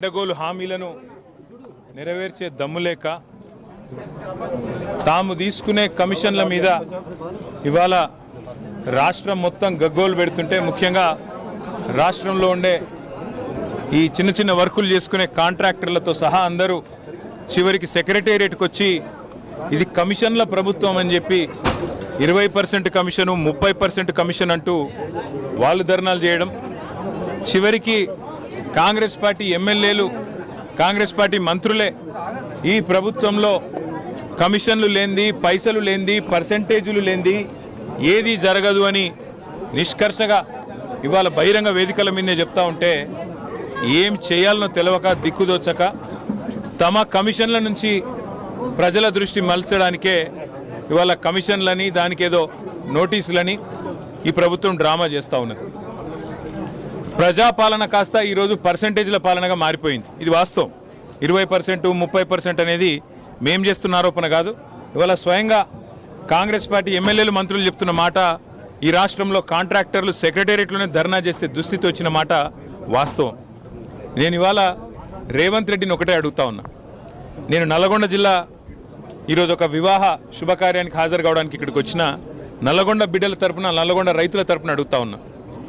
ఎండగోలు హామీలను నెరవేర్చే దమ్ము లేక తాము తీసుకునే కమిషన్ల మీద ఇవాళ రాష్ట్రం మొత్తం గగ్గోలు పెడుతుంటే ముఖ్యంగా రాష్ట్రంలో ఉండే ఈ చిన్న చిన్న వర్కులు చేసుకునే కాంట్రాక్టర్లతో సహా అందరూ చివరికి సెక్రటేరియట్కి వచ్చి ఇది కమిషన్ల ప్రభుత్వం అని చెప్పి ఇరవై పర్సెంట్ కమిషను ముప్పై పర్సెంట్ కమిషన్ అంటూ వాళ్ళు ధర్నాలు చేయడం. చివరికి కాంగ్రెస్ పార్టీ ఎమ్మెల్యేలు కాంగ్రెస్ పార్టీ మంత్రులే ఈ ప్రభుత్వంలో కమిషన్లు లేనిది పైసలు లేనిది పర్సంటేజీలు లేనిది ఏది జరగదు అని నిష్కర్షగా ఇవాళ బహిరంగ వేదికల మీదే చెప్తా ఉంటే ఏం చేయాలనో తెలవక దిక్కుదోచక తమ కమిషన్ల నుంచి ప్రజల దృష్టి మలచడానికే ఇవాళ కమిషన్లని దానికేదో నోటీసులని ఈ ప్రభుత్వం డ్రామా చేస్తూ ఉన్నది. ప్రజాపాలన కాస్త ఈరోజు పర్సంటేజ్ల పాలనగా మారిపోయింది. ఇది వాస్తవం. ఇరవై పర్సెంట్ ముప్పై పర్సెంట్ అనేది మేం చేస్తున్న ఆరోపణ కాదు. ఇవాళ స్వయంగా కాంగ్రెస్ పార్టీ ఎమ్మెల్యేలు మంత్రులు చెప్తున్న మాట ఈ రాష్ట్రంలో కాంట్రాక్టర్లు సెక్రటేరియట్లోనే ధర్నా చేస్తే దుస్థితి వచ్చిన మాట వాస్తవం. నేను ఇవాళ రేవంత్ రెడ్డిని ఒకటే అడుగుతా ఉన్నా. నేను నల్గొండ జిల్లా ఈరోజు ఒక వివాహ శుభకార్యానికి హాజరు కావడానికి ఇక్కడికి వచ్చిన నల్లగొండ బిడ్డల తరపున నల్లగొండ రైతుల తరపున అడుగుతా ఉన్నా.